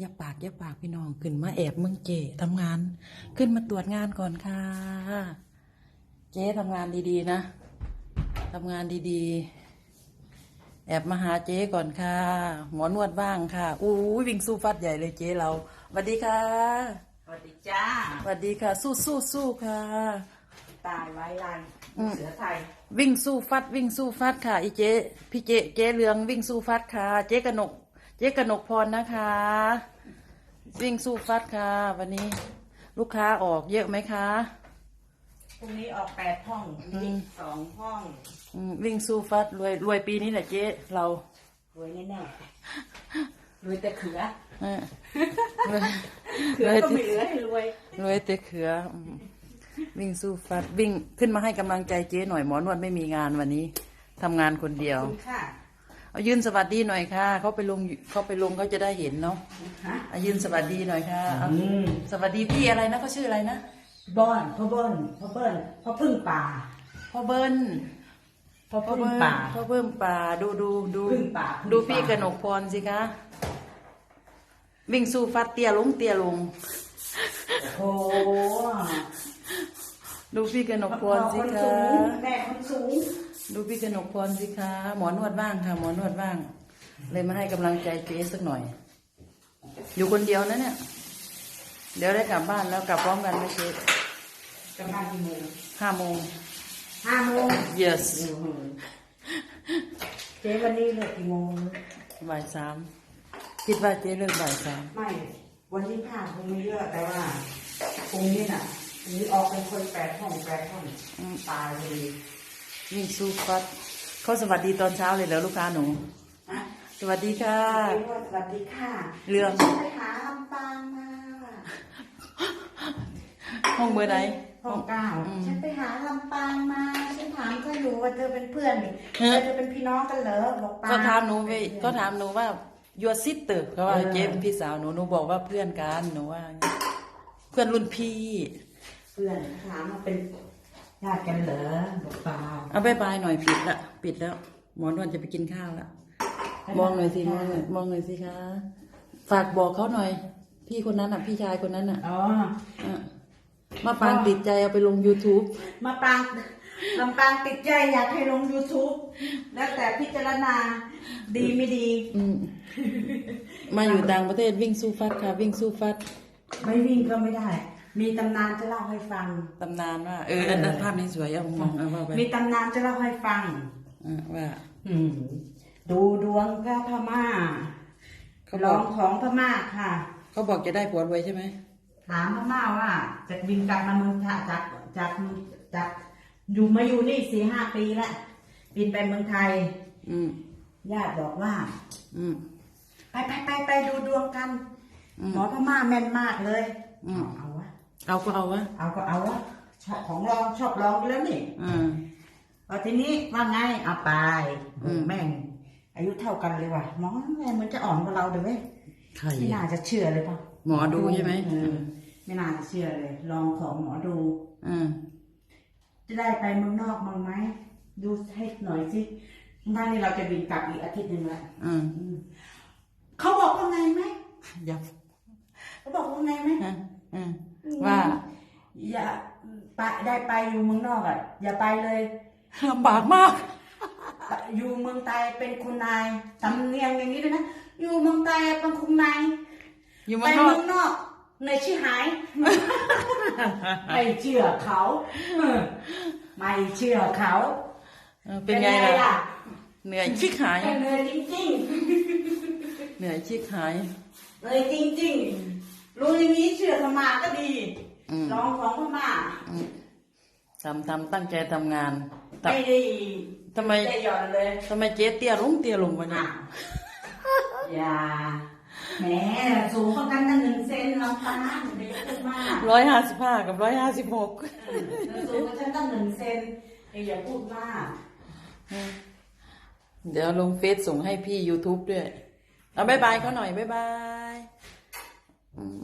อย่าปากอย่าปากพี่น้องขึ้นมาแอบเมืองเจทำงาน ขึ้นมาตรวจงานก่อนค่ะ เจ๊ทำงานดีๆนะทำงานดีๆ แอบมาหาเจ๊ก่อนค่ะ หมอนวดบ้างค่ะอู้ยวิ่งสู้ฟัดใหญ่เลยเจ๊เราสวัสดีค่ะสวัสดีจ้าสวัสดีค่ะ สู้สู้สู้ค่ะ ตายไว้ลายเสือไทยวิ่งสู้ฟัด วิ่งสู้ฟัดค่ะอีเจ๊พี่เจ๊เจ๊เรืองวิ่งสู้ฟัดค่ะ เจ๊กนก เจ๊กนกพรนะคะวิ่งสู้ฟัดค่ะ วันนี้ลูกค้าออกเยอะไหมคะพรุ่งนี้ออกแปดห้องนี่สองห้องอืมวิ่งสู้ฟัดรวยรวยปีนี้แหละเจ๊เรารวยแน่ๆรวยแต่เขือเออรวยเขือก็ไม่เหลือให้รวยรวยแต่เขืออืมวิ่งสู้ฟัดวิ่งขึ้นมาให้กำลังใจเจ๊หน่อยหมอนวดไม่มีงานวันนี้ทำงานคนเดียว คุณค่ะ เอายืนสวัสดีหน่อยค่ะเขาไปลงเขาไปลงเขาจะได้เห็นเนาะฮะเอายืนสวัสดีหน่อยค่ะเอาอืมสวัสดีพี่อะไรนะเขาชื่ออะไรนะบอนพ่อเบิ้ลพ่อเบิ้ลพ่อพึ่งป่าพ่อเบิ้ลพ่อพ่อพึ่งเบิ้ลป่าพ่อเบิ้มป่าดูดูดูพึ่งป่าดูพึ่งป่าพี่กนกพรสิคะวิ่งสู้ฟัดเตี้ยลงเตี้ยลงโอ้ดูพี่กนกพรสิคนคะสูงแม่คนสูง ดูพี่กนกพรสิคะหมอนวดบ้างค่ะ หมอนวดบ้าง เลยมาให้กำลังใจเจ๊สักหน่อย อยู่คนเดียวนะเนี่ย เดี๋ยวได้กลับบ้านแล้วกลับพร้อมกันไหมเจ๊กำลังกี่โมงห้าโมงห้าโมง yes อื้อหือเจ๊วันนี้เลิกกี่โมงบ่ายสามคิดว่าเจ๊เลิกบ่ายสามไม่ วันที่ผ่านคงไม่เยอะแต่ว่าพรุ่งนี้น่ะพรุ่งนี้ออกเป็นคนแปดห้องแปดห้องตายเลย วิ่งสู้ฟัดเขาสวัสดีตอนเช้าเลยแล้วลูกค้าหนูนะสวัสดีค่ะ สวัสดีค่ะเรื่องฉันไปหาลำปางมาห้องเบอร์ไหนห้องเก้าอืมฉันไปหาลำปางมาฉันถามเขาอยู่ว่าเธอเป็นเพื่อนนี่เออเธอเป็นพี่น้องกันเหรอบอกเปล่าก็ถามหนูไปก็ถามหนูว่า your sister เขาว่าเออเจ๊เป็นพี่สาวหนูหนูบอกว่าเพื่อนกันหนูว่าอย่างงี้เพื่อนรุ่นพี่ เพื่อนถามว่าเป็น ญาติกันเหรอบอกเปล่าเอาบายบายหน่อยปิดละปิดแล้ว หมอนวดจะไปกินข้าวละมองหน่อยสิมองหน่อยมองหน่อยสิคะฝากบอกเขาหน่อย พี่คนนั้นอะ พี่ชายคนนั้นอะอ๋ออะมาปางติดใจเอาไปลง YouTube มาปางลำปางติดใจอยากให้ลง YouTube แล้วแต่พิจารณาดีไม่ดี อืมมาอยู่ต่างประเทศวิ่งสู้ฟัดค่ะ วิ่งสู้ฟัด ไม่วิ่งก็ไม่ได้ มีตำนานจะเล่าให้ฟัง ตำนานว่า เอออันนั้นภาพนี้สวยเอามองเอาว่าไปมีตำนานจะเล่าให้ฟัง อะว่า อืมดูดวงพระพม่าเขาบร้ออกงของพม่าค่ะ เขาบอกจะได้ผัวรวยใช่ไหมถามพม่าว่าจะบินกลับมาเมืองไทยจากจากจากอยู่มาอยู่นี่สี่ห้าปีแล้วบินไปเมืองไทยอืมญาติบอกว่า อืม ไปไปไปไปดูดวงกัน อืมหมอพม่าแม่นมากเลยอืม เอาวะ เอาก็เอาวะเอาก็เอาวะชอบของลองชอบลองอยู่แล้วนี่อ่าเอาทีนี้ว่าไงเอาไปอืม แม่ง อายุเท่ากันเลยว่ะมองแม่งมันจะอ่อนกว่าเราเดี๋ยวเว้ยใครไม่น่าจะเชื่อเลยป่ะหมอดูใช่ไหมเออไม่น่าจะเชื่อเลย ลองของหมอดูอ่าจะได้ไปเมืองนอกมั้างไหมดูให้หน่อยสิบ้านนี้เราจะบินกลับอีกอาทิตย์หนึ่งแล้วอ่าอืมเขาบอกว่าไงไหมอย่าเขาบอกว่าไงไหมฮะอ่าว่าอย่า ไปได้ไปอยู่เมืองนอกอะ อย่าไปเลยลำบากมาก อยู่เมืองไทยเป็นคุณนายสำเนียงอย่างนี้ด้วยนะ อยู่เมืองไทยเป็นคุณนายอยู่ไปเมืองนอเมืกองนอกในชื่อหาย ไม่เชื่อเขาเออไม่เชื่อเขาเออเป็นไงล่ะ เหนื่อยชิกหายเหนื่อยจริงเหนื่อยชิกหายๆเลยจริง ๆ รู้อย่างนี้เชื่อพม่าก็ดี อืมลองของพม่าอืมทำทำตั้งใจทำงานแต่ไม่ได้ทำไมได้หย่อนเลยทำไมเจ๊เตี้ยลงเตี้ยลงวะเนี่อะยอย่าแหมสูงกว่ากันตั้งหนึ่งเซนลำปางเด็กพูดมากร้อยห้าสิบห้ากับร้อยห้าสิบหกสูงกว่าฉันตั้งหนึ่งเซนอย่าพูดมากเดี๋ยวลงเฟซส่งให้พี่ YouTube ด้วย เอาบายบายเขาหน่อยบายบายอืม